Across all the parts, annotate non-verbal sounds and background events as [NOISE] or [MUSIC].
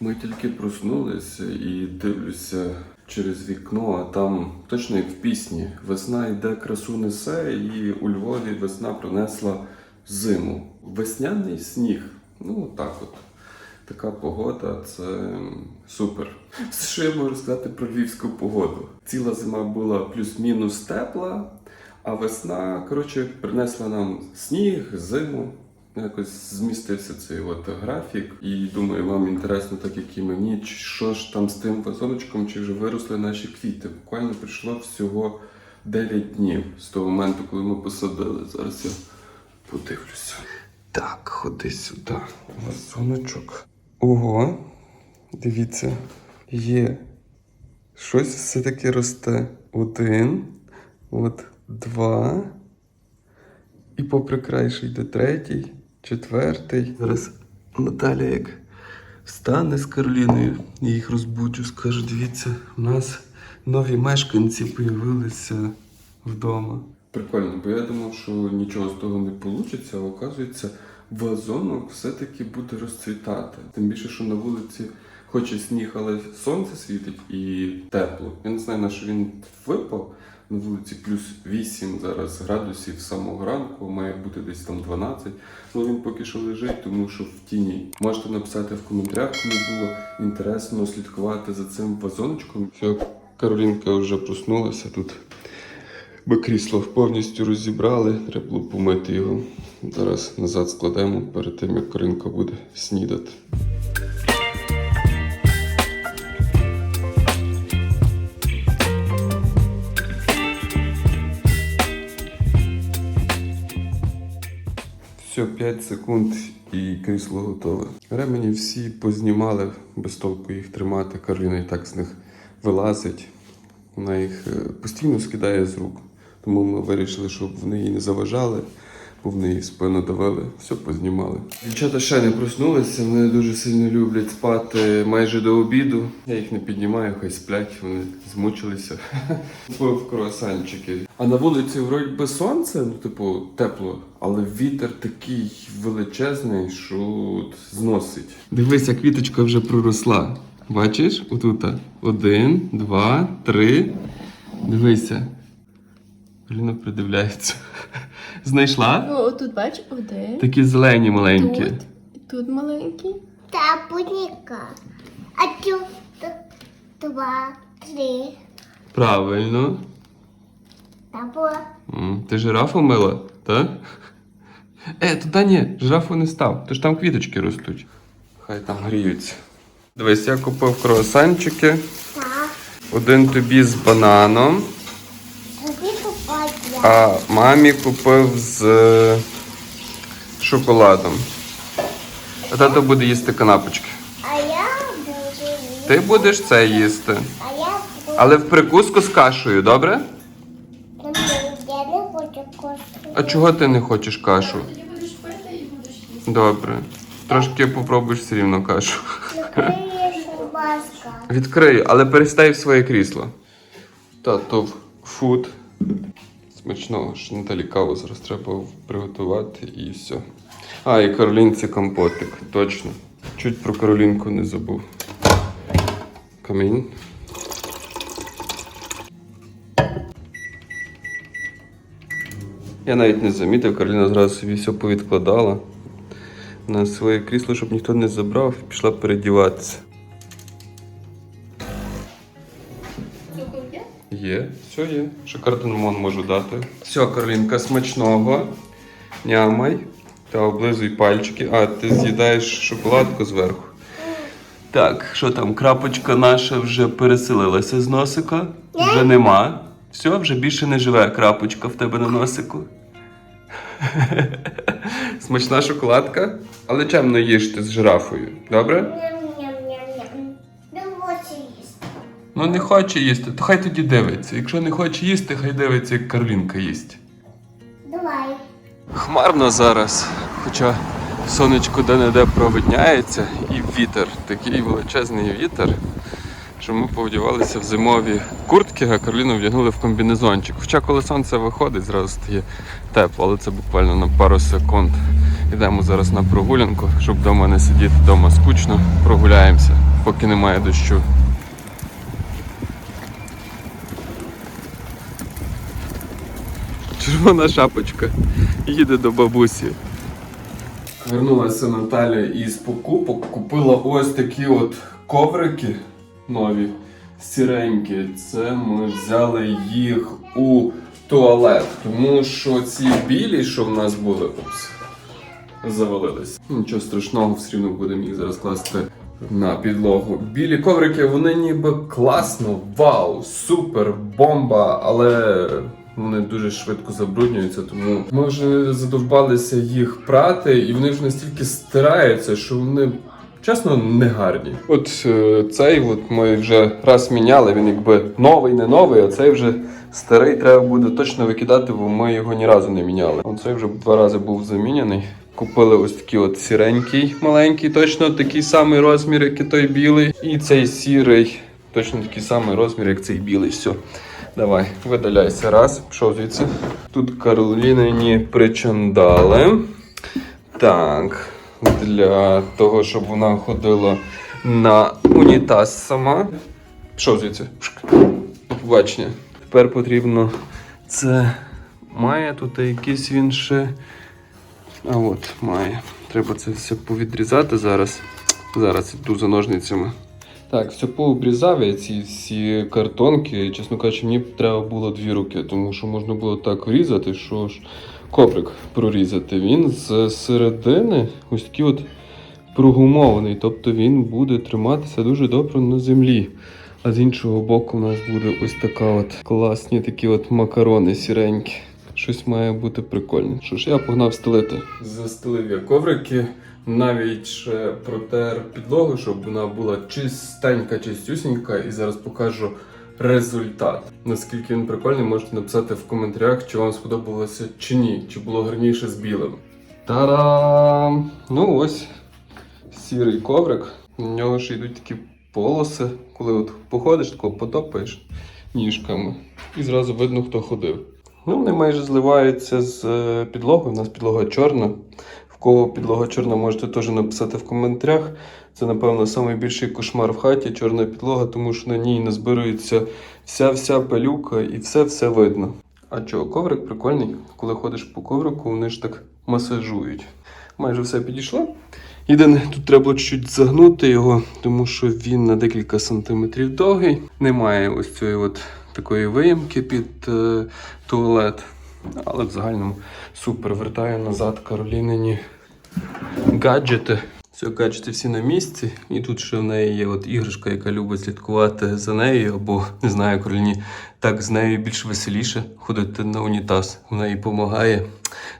Ми тільки проснулися і дивлюся через вікно, а там точно як в пісні. Весна йде, красу несе, і у Львові весна принесла зиму. Весняний сніг. Ну так от. Така погода це супер. [LAUGHS] Що я можу сказати про львівську погоду? Ціла зима була плюс-мінус тепла, а весна, коротше, принесла нам сніг, зиму. Якось змістився цей от графік, і думаю, вам інтересно, так як і мені, що ж там з тим вазоночком, чи вже виросли наші квіти. Буквально пройшло всього 9 днів з того моменту, коли ми посадили. Зараз я подивлюся. Так, ходи сюди. Вазоночок. Ого, дивіться, є щось все-таки росте. Один, от два. І попри край ще йде третій, четвертий. Зараз Наталя як встане з Кароліною, я їх розбуджу, скажу, дивіться, у нас нові мешканці появилися вдома. Прикольно, бо я думав, що нічого з того не вийде, а оказується, вазонок все-таки буде розцвітати. Тим більше, що на вулиці хоч і сніг, але сонце світить і тепло. Я не знаю, на що він випав. На вулиці плюс 8 зараз градусів з самого ранку, має бути десь там 12. Ну він поки що лежить, тому що в тіні. Можете написати в коментарях, кому було інтересно слідкувати за цим вазоночком. Все, Каролінка вже проснулася тут. Ми крісло повністю розібрали, треба було помити його. Зараз назад складемо перед тим, як Каринка буде снідати. 5 секунд і крісло готове. Ремені всі познімали, без толку їх тримати. Кароліна і так з них вилазить. Вона їх е, постійно скидає з рук. Тому ми вирішили, щоб вони її не заважали, бо вони її спину давили. Все познімали. Дівчата ще не проснулися, вони дуже сильно люблять спати майже до обіду. Я їх не піднімаю, хай сплять, вони змучилися. [LAUGHS] Купив круасанчики. А на вулиці вроді би сонце, ну типу тепло, але вітер такий величезний, що зносить. Дивися, квіточка вже проросла. Бачиш? Отута. Один, два, три. Дивися. Поліна придивляється. [LAUGHS] Знайшла? Ну, отут бач, один. Такі зелені маленькі. Тут, і тут маленький. Та будь-яка. А тут два, три. Правильно. Та було. М, Ти жирафу мила, так? Е, туди ні, жирафу не став, то ж там квіточки ростуть. Хай там гріються. Дивись, я купив круасанчики. Так. Один тобі з бананом. А мамі купив з е, шоколадом. А тато буде їсти канапочки. А я буду їсти. Ти будеш це їсти. А я буду. Але в прикуску з кашею, добре? Я не хочу кошти. А чого ти не хочеш кашу? Тоді будеш пити і будеш їсти. Добре. Трошки попробуєш все рівно кашу. Відкрию, але перестав своє крісло. Тато фуд. Смачного, що Наталі каву зараз треба приготувати і все. А, і Каролінці компотик, точно. Чуть про Каролінку не забув. Камінь. Я навіть не замітив, Кароліна зразу собі все повідкладала на своє крісло, щоб ніхто не забрав, і пішла передіватися. Цукор є? Все є. Ще кардамон можу дати. Все, Каролінка, смачного. Нямай та облизуй пальчики. А, ти з'їдаєш шоколадку зверху. Так, що там, крапочка наша вже переселилася з носика. Вже нема. Все, вже більше не живе крапочка в тебе на носику. [LAUGHS] Смачна шоколадка, але чемно їжте з жирафою. Добре? Ну не хоче їсти, то хай тоді дивиться. Якщо не хоче їсти, хай дивиться, як Карлінка їсть. Давай. Хмарно зараз, хоча сонечко де-не-де провидняється, і вітер, такий величезний вітер, що ми повдівалися в зимові куртки, а Кароліну вдягнули в комбінезончик. Хоча коли сонце виходить, зразу стає тепло, але це буквально на пару секунд. Йдемо зараз на прогулянку, щоб вдома не сидіти вдома скучно. Прогуляємося, поки немає дощу. Червона шапочка їде до бабусі. Вернулася Наталя із покупок, купила ось такі от коврики нові, сіренькі. Це ми взяли їх у туалет, тому що ці білі, що в нас були, упс, завалились. Нічого страшного, все одно будемо їх зараз класти на підлогу. Білі коврики, вони ніби класно, вау, супер, бомба, але вони дуже швидко забруднюються, тому ми вже задовбалися їх прати, і вони вже настільки стираються, що вони. Чесно, не гарні. От е, цей от ми вже раз міняли, він якби новий, не новий, а цей вже старий треба буде точно викидати, бо ми його ні разу не міняли. Оцей вже два рази був заміняний. Купили ось такий от сіренький, маленький, точно такий самий розмір, як і той білий. І цей сірий, точно такий самий розмір, як цей білий. Все. Давай, видаляйся раз, пішов звідси. Тут Каролінині причандали. Так, для того, щоб вона ходила на унітаз сама. Пішов звідси. До побачення. Тепер потрібно це. Має тут якийсь він ще. А от має. Треба це все повідрізати зараз. Зараз йду за ножницями. Так, все пообрізав я ці всі картонки. Чесно кажучи, мені треба було дві руки, тому що можна було так врізати, що ж коврик прорізати. Він з середини ось такий от прогумований, тобто він буде триматися дуже добре на землі. А з іншого боку, у нас буде ось така от класні такі от макарони сіренькі. Щось має бути прикольне. Що ж, я погнав стелити. Застелив я коврики, навіть ще протер підлогу, щоб вона була чистенька, чистюсінька, і зараз покажу результат. Наскільки він прикольний, можете написати в коментарях, чи вам сподобалося чи ні, чи було гарніше з білим. Та-дам! Ну ось сірий коврик. На нього ще йдуть такі полоси, коли от походиш, тако потопаєш ніжками, і зразу видно, хто ходив. Ну, вони майже зливаються з е, підлогою. У нас підлога чорна. В кого підлога чорна, можете теж написати в коментарях. Це, напевно, найбільший кошмар в хаті чорна підлога, тому що на ній назбирується вся-вся пилюка і все-все видно. А чого, коврик прикольний. Коли ходиш по коврику, вони ж так масажують. Майже все підійшло. Єдине, тут треба було чуть загнути його, тому що він на декілька сантиметрів довгий. Немає ось цієї от такої виїмки під е, туалет. Але в загальному супер. Вертаю назад Каролінині гаджети. Все, гаджети всі на місці. І тут ще в неї є от іграшка, яка любить слідкувати за нею, або не знаю, Кароліні так з нею більш веселіше ходити на унітаз. Вона їй допомагає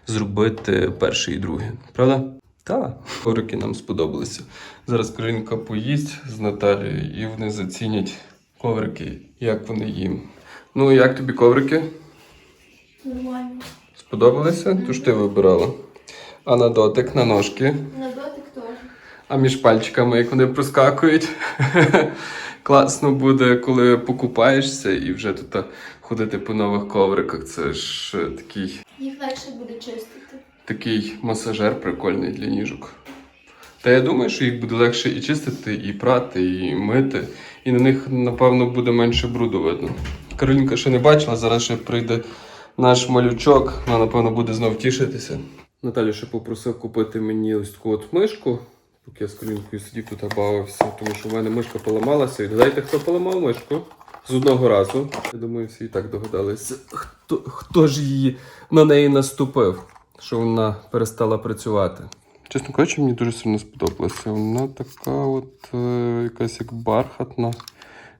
зробити перший і другий. Правда? Так, коврики нам сподобалися. Зараз Каролінка поїсть з Наталією і вони зацінять коврики, як вони їм. Ну, як тобі коврики? Нормально. Сподобалися? Тож ти вибирала. А на дотик, на ножки. На дотик теж. А між пальчиками, як вони проскакують. [LAUGHS] Класно буде, коли покупаєшся і вже тут ходити по нових ковриках. Це ж е, такий, Їх легше буде чистити. такий масажер прикольний для ніжок. Та я думаю, що їх буде легше і чистити, і прати, і мити. І на них, напевно, буде менше бруду видно. Каролінка ще не бачила, зараз ще прийде наш малючок, вона, напевно, буде знов тішитися. Наталя ще попросив купити мені ось таку от мишку, поки я з Каролінкою сидів тут бавився, тому що в мене мишка поламалася. І додайте, хто поламав мишку з одного разу. Я думаю, всі і так догадалися, хто, хто ж її на неї наступив, що вона перестала працювати. Чесно кажучи, мені дуже сильно сподобалася. Вона така от е, якась як бархатна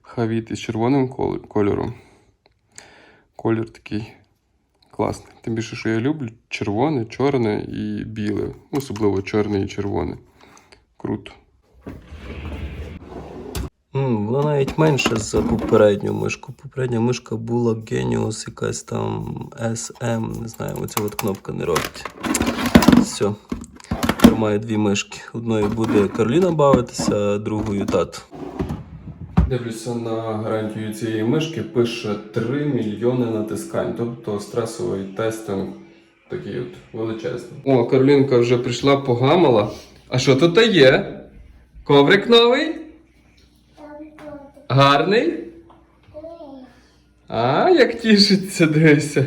хавіт із червоним кольором. Колір такий класний. Тим більше, що я люблю червоне, чорне і біле. Особливо чорне і червоне. Круто. Mm, вона навіть менша за попередню мишку. Попередня мишка була Genius, якась там SM, не знаю, оця от кнопка не робить. Все. Тепер маю дві мишки. Одною буде Кароліна бавитися, а другою тато. Дивлюся на гарантію цієї мишки, пише 3 мільйони натискань, тобто стресовий тестинг такий от величезний. О, Каролінка вже прийшла, погамала. А що тут є? Коврик новий? Гарний? А, як тішиться, дивися.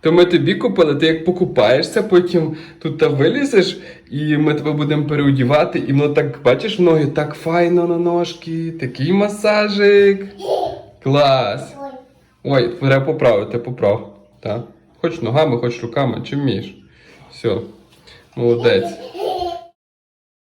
То ми тобі купили, ти як покупаєшся, потім тут та вилізеш, і ми тебе будемо переодівати, і воно так, бачиш, ноги так файно на ножки, такий масажик. Клас. Ой. Треба поправити, поправ. Так. Хоч ногами, хоч руками, чим вмієш. Все. Молодець.